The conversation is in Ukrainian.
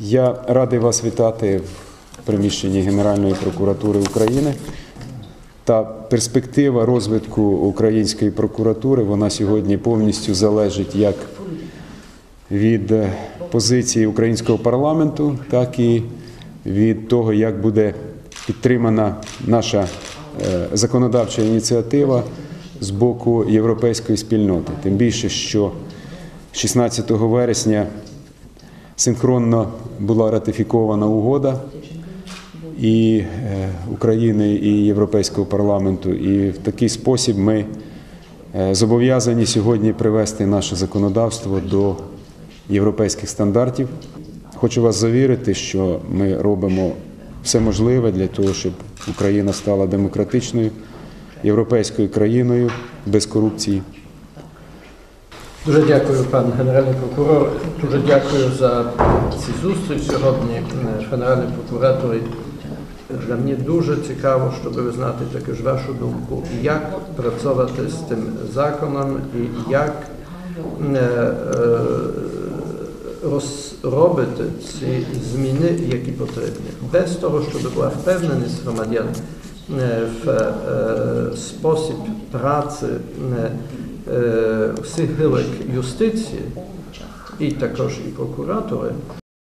Я радий вас вітати в приміщенні Генеральної прокуратури України. Та перспектива розвитку української прокуратури вона сьогодні повністю залежить як від е, позиції українського парламенту, так і від того, як буде підтримана наша е, законодавча ініціатива з боку європейської спільноти. Тим більше, що 16 вересня синхронно була ратифікована угода і е, України і Європейського парламенту. І в такий спосіб ми е, зобов'язані сьогодні привести наше законодавство до європейських стандартів. Хочу вас завірити, що ми робимо все можливе для того, щоб Україна стала демократичною європейською країною без корупції. Дуже дякую, пан генеральний прокурор. Дуже дякую за цю зустріч сьогодні з генеральним прокуратором. Для мене дуже цікаво, щоб ви знати також вашу думку, як працювати з тим законом і як е, е, розробити ці зміни, які потрібні. Без того, щоб була впевненість громадян е, в е, спосіб праці е, всіх гілок юстиції і також і прокуратори,